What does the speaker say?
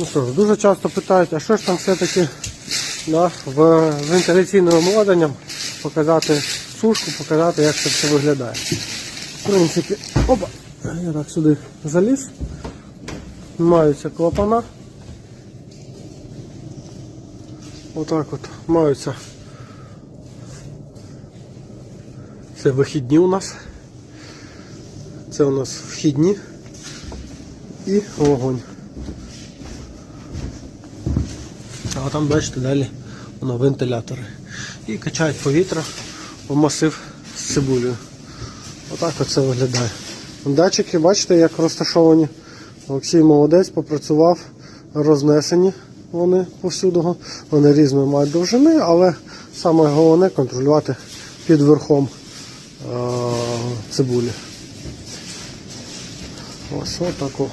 Ну що ж, дуже часто питають, а що ж там все-таки да, в вентиляційним обладнанням показати сушку, показати, як це все виглядає. В принципі, опа, я так сюди заліз. Маються клапана. Отак от маються. Це вихідні у нас. Це у нас вхідні і вогонь. А там бачите далі воно вентилятори. І качають повітря в масив з цибулею. Отак оце виглядає. Датчики, бачите, як розташовані. Олексій молодець, попрацював, рознесені вони повсюду. Вони різної мають довжини, але саме головне контролювати під верхом е- цибулі. Ось отако.